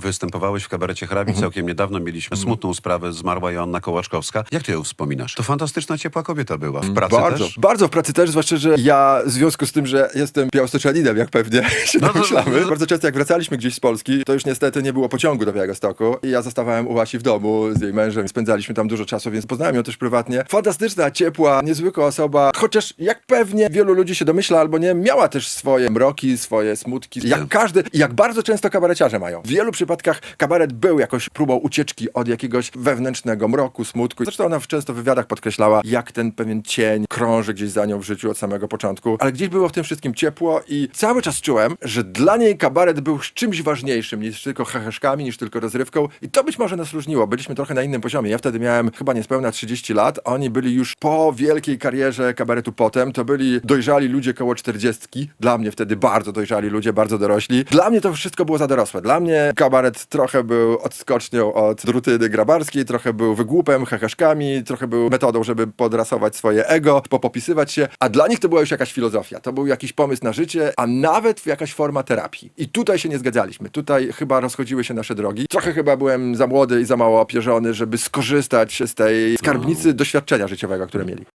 Występowałeś w kabarecie hrabii Mhm. całkiem niedawno. Mieliśmy smutną sprawę. Zmarła Joanna Kołaczkowska. Jak ty ją wspominasz? To fantastyczna, ciepła kobieta była. W pracy bardzo, też? bardzo w pracy też, zwłaszcza, że ja w związku z tym, że jestem białostoczaninem, jak pewnie się No to- domyślamy, no- bardzo często jak wracaliśmy gdzieś z Polski, to już niestety nie było pociągu do Białegostoku i ja zostawałem u Łasi w domu z jej mężem, spędzaliśmy tam dużo czasu, więc poznałem ją też prywatnie. Fantastyczna, ciepła, niezwykła osoba, chociaż jak pewnie wielu ludzi się domyśla albo nie, miała też swoje mroki, swoje smutki, jak każdy, jak bardzo często kabareciarze mają. W wielu przypadkach kabaret był jakąś próbą ucieczki od jakiegoś wewnętrznego mroku, smutku. Zresztą ona często w wywiadach podkreślała, jak ten pewien cień krąży gdzieś za nią w życiu od samego początku. Ale gdzieś było w tym wszystkim ciepło i cały czas czułem, że dla niej kabaret był czymś ważniejszym niż tylko heheszkami, niż tylko rozrywką. I to być może nas różniło. Byliśmy trochę na innym poziomie. Ja wtedy miałem chyba niespełna 30 lat. Oni byli już po wielkiej karierze kabaretu potem. To byli dojrzali ludzie koło 40. Dla mnie wtedy bardzo dojrzali ludzie, bardzo dorośli. Dla mnie to wszystko było za dorosłe. Dla mnie kabaret trochę był odskocznią od rutyny grabarskiej, trochę był wygłupem, heheszkami, trochę był metodą, żeby podrasować swoje ego, popopisywać się, a dla nich to była już jakaś filozofia, to był jakiś pomysł na życie, a nawet jakaś forma terapii. I tutaj się nie zgadzaliśmy. Tutaj chyba rozchodziły się nasze drogi. Trochę chyba byłem za młody i za mało opierzony, żeby skorzystać z tej skarbnicy doświadczenia życiowego, które mieli.